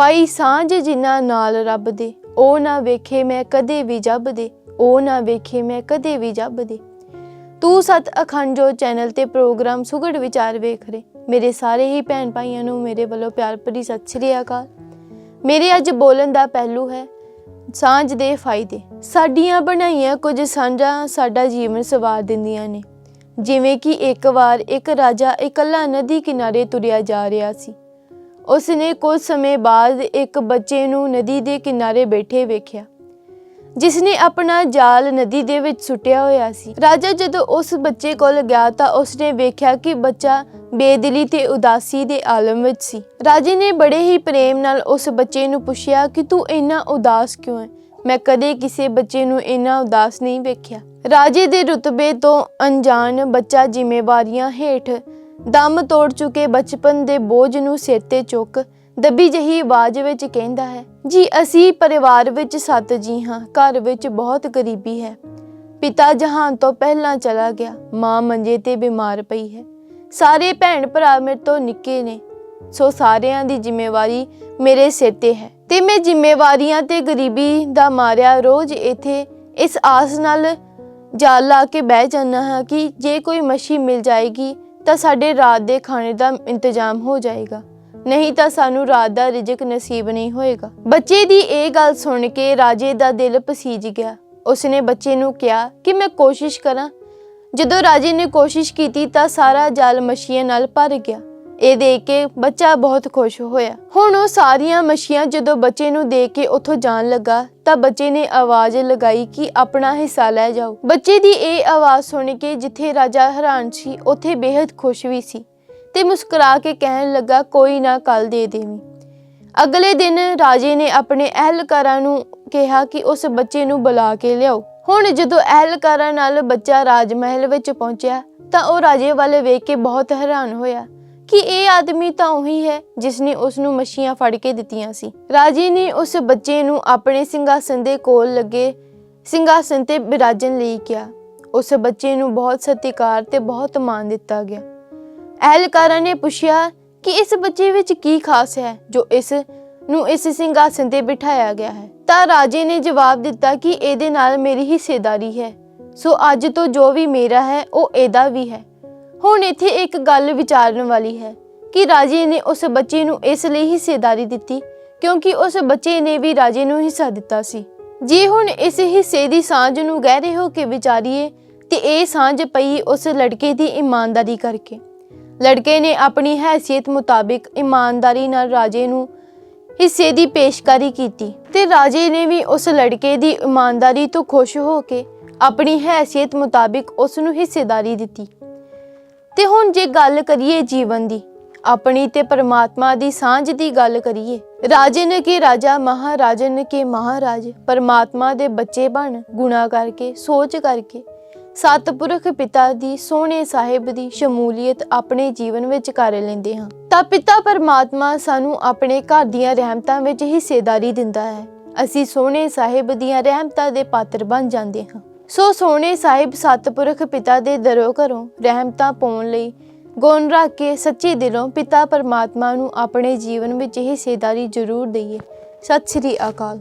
ਪਾਈ ਸਾਂਝ ਜਿਨ੍ਹਾਂ ਨਾਲ ਰੱਬ ਦੇ, ਉਹ ਨਾ ਵੇਖੇ ਮੈਂ ਕਦੇ ਵੀ ਜੱਬ ਦੇ, ਉਹ ਨਾ ਵੇਖੇ ਮੈਂ ਕਦੇ ਵੀ ਜੱਬ ਦੇ। ਤੂੰ ਸਤ ਅਖੰਡ ਜੋ ਚੈਨਲ ਤੇ ਪ੍ਰੋਗਰਾਮ ਸੁਗੜ ਵਿਚਾਰ ਵੇਖ ਰਹੇ ਮੇਰੇ ਸਾਰੇ ਹੀ ਭੈਣ ਭਾਈਆਂ ਨੂੰ ਮੇਰੇ ਵੱਲੋਂ ਪਿਆਰ ਭਰੀ ਸਤਿ ਸ੍ਰੀ ਅਕਾਲ। ਮੇਰੇ ਅੱਜ ਬੋਲਣ ਦਾ ਪਹਿਲੂ ਹੈ ਸਾਂਝ ਦੇ ਫਾਇਦੇ। ਸਾਡੀਆਂ ਬਣਾਈਆਂ ਕੁਝ ਸਾਂਝਾਂ ਸਾਡਾ ਜੀਵਨ ਸਵਾਰ ਦਿੰਦੀਆਂ ਨੇ। ਜਿਵੇਂ ਕਿ ਇੱਕ ਵਾਰ ਇੱਕ ਰਾਜਾ ਇਕੱਲਾ ਨਦੀ ਕਿਨਾਰੇ ਤੁਰਿਆ ਜਾ ਰਿਹਾ ਸੀ। ਉਸ ਨੇ ਕੁਝ ਸਮੇਂ ਬਾਅਦ ਇੱਕ ਬੱਚੇ ਨੂੰ ਨਦੀ ਦੇ ਕਿਨਾਰੇ ਬੈਠੇ ਵੇਖਿਆ ਜਿਸ ਨੇ ਆਪਣਾ ਜਾਲ ਨਦੀ ਦੇ ਵਿੱਚ ਸੁੱਟਿਆ ਹੋਇਆ ਸੀ। ਰਾਜਾ ਜਦੋਂ ਉਸ ਬੱਚੇ ਕੋਲ ਗਿਆ ਤਾਂ ਉਸਨੇ ਵੇਖਿਆ ਕਿ ਬੱਚਾ ਬੇਦਿਲੀ ਤੇ ਉਦਾਸੀ ਦੇ ਆਲਮ ਵਿੱਚ ਸੀ। ਰਾਜੇ ਨੇ ਬੜੇ ਹੀ ਪ੍ਰੇਮ ਨਾਲ ਉਸ ਬੱਚੇ ਨੂੰ ਪੁੱਛਿਆ ਕਿ ਤੂੰ ਇੰਨਾ ਉਦਾਸ ਕਿਉਂ ਹੈ? ਮੈਂ ਕਦੇ ਕਿਸੇ ਬੱਚੇ ਨੂੰ ਇੰਨਾ ਉਦਾਸ ਨਹੀਂ ਵੇਖਿਆ। ਰਾਜੇ ਦੇ ਰੁਤਬੇ ਤੋਂ ਅਣਜਾਣ ਬੱਚਾ ਜ਼ਿੰਮੇਵਾਰੀਆਂ ਹੇਠ ਦਮ ਤੋੜ ਚੁੱਕੇ ਬਚਪਨ ਦੇ ਬੋਝ ਨੂੰ ਸਿਰ ਤੇ ਚੁੱਕ ਦੱਬੀ ਜਹੀ ਆਵਾਜ਼ ਵਿੱਚ ਕਹਿੰਦਾ ਹੈ, ਜੀ, ਅਸੀਂ ਪਰਿਵਾਰ ਵਿੱਚ ਸੱਤ ਜੀ ਹਾਂ, ਘਰ ਵਿੱਚ ਬਹੁਤ ਗਰੀਬੀ ਹੈ। ਪਿਤਾ ਜਹਾਨ ਤੋਂ ਪਹਿਲਾਂ ਚਲਾ ਗਿਆ, ਮਾਂ ਮੰਜੇ ਤੇ ਬਿਮਾਰ ਪਈ ਹੈ। ਸਾਰੇ ਭੈਣ ਭਰਾ ਮੇਰੇ ਤੋਂ ਨਿੱਕੇ ਨੇ, ਸੋ ਸਾਰਿਆਂ ਦੀ ਜ਼ਿੰਮੇਵਾਰੀ ਮੇਰੇ ਸਿਰ ਤੇ ਹੈ। ਤੇ ਮੈਂ ਜ਼ਿੰਮੇਵਾਰੀਆਂ ਤੇ ਗਰੀਬੀ ਦਾ ਮਾਰਿਆ ਰੋਜ਼ ਇੱਥੇ ਇਸ ਆਸ ਨਾਲ ਜਾਲ ਲਾ ਕੇ ਬਹਿ ਜਾਣਾ ਹਾਂ ਕਿ ਜੇ ਕੋਈ ਮੱਛੀ ਮਿਲ ਜਾਏਗੀ ਤਾਂ ਸਾਡੇ ਰਾਤ ਦੇ ਖਾਣੇ ਦਾ ਇੰਤਜ਼ਾਮ ਹੋ ਜਾਏਗਾ। ਨਹੀਂ ਤਾਂ ਸਾਨੂੰ ਰਾਤ ਦਾ ਰਿਜ਼ਕ ਨਸੀਬ ਨਹੀਂ ਹੋਏਗਾ। ਬੱਚੇ ਦੀ ਇਹ ਗੱਲ ਸੁਣ ਕੇ ਰਾਜੇ ਦਾ ਦਿਲ ਪਸੀਜ ਗਿਆ। ਉਸਨੇ ਬੱਚੇ ਨੂੰ ਕਿਹਾ ਕਿ ਮੈਂ ਕੋਸ਼ਿਸ਼ ਕਰਾਂ। ਜਦੋਂ ਰਾਜੇ ਨੇ ਕੋਸ਼ਿਸ਼ ਕੀਤੀ ਤਾਂ ਸਾਰਾ ਜਲ ਮੱਛੀਆਂ ਨਾਲ ਭਰ ਗਿਆ। ਇਹ ਦੇਖ ਕੇ ਬੱਚਾ ਬਹੁਤ ਖੁਸ਼ ਹੋਇਆ। ਹੁਣ ਉਹ ਸਾਰੀਆਂ ਮੱਛੀਆਂ ਜਦੋਂ ਬੱਚੇ ਨੂੰ ਦੇਖ ਕੇ ਉੱਥੋਂ ਜਾਣ ਲੱਗਾ, ਤਾਂ ਬੱਚੇ ਨੇ ਆਵਾਜ਼ ਲਗਾਈ ਕਿ ਆਪਣਾ ਹਿੱਸਾ ਲੈ ਜਾਓ। ਬੱਚੇ ਦੀ ਇਹ ਆਵਾਜ਼ ਸੁਣ ਕੇ ਜਿੱਥੇ ਰਾਜਾ ਹੈਰਾਨ ਸੀ, ਉੱਥੇ ਬੇहद ਖੁਸ਼ ਵੀ ਸੀ ਤੇ ਮੁਸਕਰਾ ਕੇ ਕਹਿਣ ਲੱਗਾ, ਕੋਈ ਨਾ ਕੱਲ ਦੇ ਦੇਵੀਂ। ਅਗਲੇ ਦਿਨ ਰਾਜੇ ਨੇ ਆਪਣੇ ਅਹਿਲਕਾਰਾਂ ਨੂੰ ਕਿਹਾ ਕਿ ਉਸ ਬੱਚੇ ਨੂੰ ਬੁਲਾ ਕੇ ਲਿਆਓ। ਹੁਣ ਜਦੋਂ ਅਹਿਲਕਾਰਾਂ ਨਾਲ ਬੱਚਾ ਰਾਜ ਮਹਿਲ ਵਿੱਚ ਪਹੁੰਚਿਆ, ਤਾਂ ਉਹ ਰਾਜੇ ਵੱਲ ਵੇਖ ਕੇ ਬਹੁਤ ਹੈਰਾਨ ਹੋਇਆ। ਕਿ ਇਹ ਆਦਮੀ ਤਾਂ ਉਹੀ ਹੈ ਜਿਸ ਨੇ ਉਸ ਨੂੰ ਮੱਛੀਆਂ ਫੜ ਕੇ ਦਿੱਤੀਆਂ ਸੀ। ਰਾਜੇ ਨੇ ਉਸ ਬੱਚੇ ਨੂੰ ਆਪਣੇ ਸਿੰਘਾਸਨ ਦੇ ਕੋਲ ਲੱਗੇ ਸਿੰਘਾਸਨ ਤੇ ਬਿਰਾਜਣ ਲਈ ਕਿਹਾ। ਉਸ ਬੱਚੇ ਨੂੰ ਬਹੁਤ ਸਤਿਕਾਰ ਤੇ ਬਹੁਤ ਮਾਣ ਦਿੱਤਾ ਗਿਆ। ਅਹਿਲਕਾਰਾਂ ਨੇ ਪੁੱਛਿਆ ਕਿ ਇਸ ਬੱਚੇ ਵਿੱਚ ਕੀ ਖਾਸ ਹੈ ਜੋ ਇਸ ਨੂੰ ਇਸ ਸਿੰਘਾਸਨ ਤੇ ਬਿਠਾਇਆ ਗਿਆ ਹੈ। ਤਾਂ ਰਾਜੇ ਨੇ ਜਵਾਬ ਦਿੱਤਾ ਕਿ ਇਹਦੇ ਨਾਲ ਮੇਰੀ ਹਿੱਸੇਦਾਰੀ ਹੈ। ਸੋ ਅੱਜ ਤੋਂ ਜੋ ਵੀ ਮੇਰਾ ਹੈ, ਉਹ ਇਹਦਾ ਵੀ ਹੈ। ਹੁਣ ਇੱਥੇ ਇੱਕ ਗੱਲ ਵਿਚਾਰਨ ਵਾਲੀ ਹੈ ਕਿ ਰਾਜੇ ਨੇ ਉਸ ਬੱਚੇ ਨੂੰ ਇਸ ਲਈ ਹਿੱਸੇਦਾਰੀ ਦਿੱਤੀ, ਕਿਉਂਕਿ ਉਸ ਬੱਚੇ ਨੇ ਵੀ ਰਾਜੇ ਨੂੰ ਹਿੱਸਾ ਦਿੱਤਾ ਸੀ। ਜੇ ਹੁਣ ਇਸ ਹਿੱਸੇ ਦੀ ਸਾਂਝ ਨੂੰ ਗਹਿਰੇ ਹੋ ਕੇ ਵਿਚਾਰੀਏ, ਤੇ ਇਹ ਸਾਂਝ ਪਈ ਉਸ ਲੜਕੇ ਦੀ ਇਮਾਨਦਾਰੀ ਕਰਕੇ। ਲੜਕੇ ਨੇ ਆਪਣੀ ਹੈਸੀਅਤ ਮੁਤਾਬਿਕ ਇਮਾਨਦਾਰੀ ਨਾਲ ਰਾਜੇ ਨੂੰ ਹਿੱਸੇ ਦੀ ਪੇਸ਼ਕਾਰੀ ਕੀਤੀ, ਤੇ ਰਾਜੇ ਨੇ ਵੀ ਉਸ ਲੜਕੇ ਦੀ ਇਮਾਨਦਾਰੀ ਤੋਂ ਖੁਸ਼ ਹੋ ਕੇ ਆਪਣੀ ਹੈਸੀਅਤ ਮੁਤਾਬਿਕ ਉਸ ਨੂੰ ਹਿੱਸੇਦਾਰੀ ਦਿੱਤੀ। ਤੇ ਹੁਣ ਜੇ ਗੱਲ ਕਰੀਏ ਜੀਵਨ ਦੀ, ਆਪਣੀ ਤੇ ਪਰਮਾਤਮਾ ਦੀ ਸਾਂਝ ਦੀ ਗੱਲ ਕਰੀਏ, ਰਾਜਨ ਕੇ ਰਾਜਾ, ਮਹਾਰਾਜਨ ਕੇ ਮਹਾਰਾਜ, ਪਰਮਾਤਮਾ ਦੇ ਬੱਚੇ ਬਣ, ਗੁਣਾ ਕਰਕੇ, ਸੋਚ ਕਰਕੇ, ਸਤਿਪੁਰਖ ਪਿਤਾ ਦੀ, ਸੋਹਣੇ ਸਾਹਿਬ ਦੀ ਸ਼ਮੂਲੀਅਤ ਆਪਣੇ ਜੀਵਨ ਵਿੱਚ ਕਰ ਲੈਂਦੇ ਹਾਂ। ਤਾਂ ਪਿਤਾ ਪਰਮਾਤਮਾ ਸਾਨੂੰ ਆਪਣੇ ਘਰ ਦੀਆਂ ਰਹਿਮਤਾਂ ਵਿੱਚ ਹਿੱਸੇਦਾਰੀ ਦਿੰਦਾ ਹੈ। ਅਸੀਂ ਸੋਹਣੇ ਸਾਹਿਬ ਦੀਆਂ ਰਹਿਮਤਾਂ ਦੇ ਪਾਤਰ ਬਣ ਜਾਂਦੇ ਹਾਂ। ਸੋ ਸੋਹਣੇ ਸਾਹਿਬ ਸਤਪੁਰਖ ਪਿਤਾ ਦੇ ਦਰੋਂ ਘਰੋਂ ਰਹਿਮਤਾਂ ਪਾਉਣ ਲਈ ਗੁਣ ਰੱਖ ਕੇ ਸੱਚੇ ਦਿਲੋਂ ਪਿਤਾ ਪਰਮਾਤਮਾ ਨੂੰ ਆਪਣੇ ਜੀਵਨ ਵਿੱਚ ਹਿੱਸੇਦਾਰੀ ਜ਼ਰੂਰ ਦਈਏ। ਸਤਿ ਸ੍ਰੀ ਅਕਾਲ।